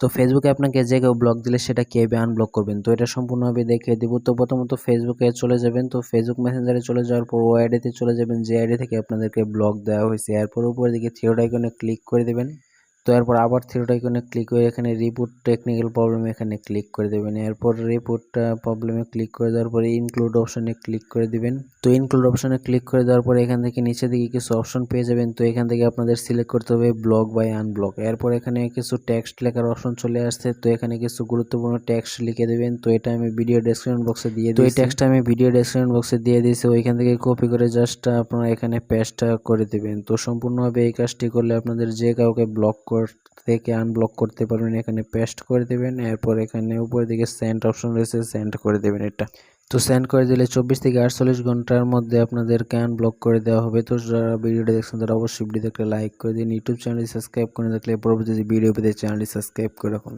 তো ফেসবুকে আপনাকে যে কেউ ব্লক দিলে সেটা কীভাবে আনব্লক করবেন? তো এটা সম্পূর্ণভাবে দেখিয়ে দেবো। তো প্রথমত ফেসবুকে চলে যাবেন। তো ফেসবুক মেসেঞ্জারে চলে যাওয়ার পর ও আইডিতে চলে যাবেন। যে আইডি থেকে আপনাদেরকে ব্লক দেওয়া হয়েছে। এরপর উপরের দিকে থিওড ক্লিক করে দেবেন। তো এরপর আবার থিওড আইকনে ক্লিক করে এখানে রিপোর্ট টেকনিক্যাল প্রবলেম এখানে ক্লিক করে দেবেন। এরপর রিপোর্ট প্রবলেমে ক্লিক করে দেওয়ার পরে ইনক্লুড অপশনে ক্লিক করে দিবেন। তো ইনক্লুড অপশনে ক্লিক করে দেওয়ার পরে এখান থেকে নিচে দিকে কিছু অপশন পেয়ে যাবেন। তো এখান থেকে আপনাদের সিলেক্ট করতে হবে ব্লক বাই আনব্লক এরপর এখানে কিছু টেক্সট লেখার অপশন চলে আসছে। তো এখানে কিছু গুরুত্বপূর্ণ টেক্সট লিখে দেবেন। তো এটা আমি ভিডিও ডেসক্রিপশন বক্সে দিয়ে তো এই টেক্সটটা আমি ভিডিও ডেসক্রিপশন বক্সে দিয়ে দিয়েছি। ওইখান থেকে কপি করে জাস্ট আপনারা এখানে পেস্ট করে দেবেন। তো সম্পূর্ণভাবে এই কাজটি করলে আপনাদের যে কাউকে ব্লক কর থেকে আনব্লক করতে পারবেন, এখানে পেস্ট করে দেবেন, এরপর এখানে উপরের দিকে সেন্ড অপশন রয়েছে সেন্ড করে দেবেন এটা। তো সেন্ড করে দিলে চব্বিশ থেকে আটচল্লিশ ঘণ্টার মধ্যে আপনাদেরকে আনব্লক করে দেওয়া হবে। তো যারা ভিডিওটা দেখছেন, তারা অবশ্যই ভিডিও দেখলে লাইক করে দিন। ইউটিউব চ্যানেলটি সাবস্ক্রাইব করে দেখলে পরবর্তী ভিডিও পেতে চ্যানেলটি সাবস্ক্রাইব করে রাখুন।